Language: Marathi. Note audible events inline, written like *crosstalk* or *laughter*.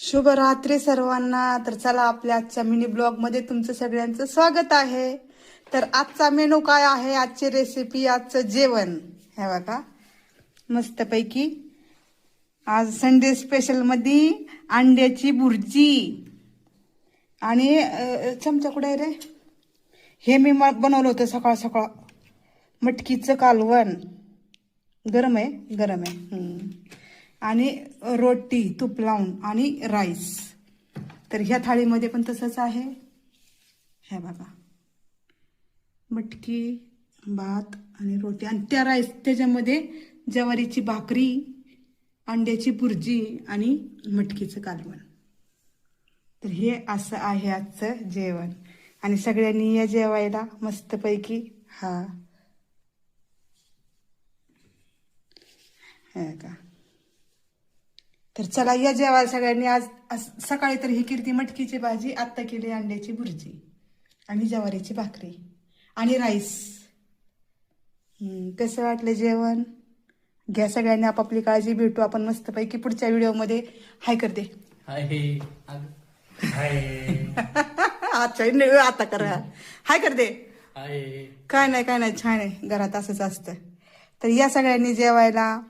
शुभ रात्री सर्वांना. तर चला आपल्या आजच्या मिनी ब्लॉगमध्ये तुमचं सगळ्यांचं स्वागत आहे. तर आजचा मेनू काय आहे? आजची रेसिपी आजचं जेवण. हे बघा. मस्तपैकी. आज संडे स्पेशलमध्ये अंड्याची भुर्जी. आणि चमचा कुठे आहे रे? हे मी बनवलं होतं सकाळ सकाळ मटकीचं कालवण. गरम आहे? गरम आहे. आणि रोटी तूप लावून आणि राईस तर ह्या थाळीमध्ये पण तसंच आहे. हे बघा. मटकी भात आणि रोटी. आणि त्या राईस त्याच्यामध्ये ज्वारीची भाकरी अंड्याची भुर्जी आणि मटकीचं कालवण. तर हे असं आहे आजचं जेवण. आणि सगळ्यांनी या जेवायला मस्तपैकी हा. हे का तर चला या जेवायला सगळ्यांनी आज सकाळी तर ही केली मटकीची भाजी आत्ता केली अंड्याची भुर्जी आणि ज्वारीची भाकरी आणि राईस. कसं वाटलं जेवण? घ्या सगळ्यांनी आपापली काळजी भेटू आपण मस्तपैकी पुढच्या व्हिडिओमध्ये. हाय करते. *laughs* अच्छा आता करा. हाय करते. हाय. काय नाही काय नाही छान आहे. घरात असंच असतं. तर या सगळ्यांनी जेवायला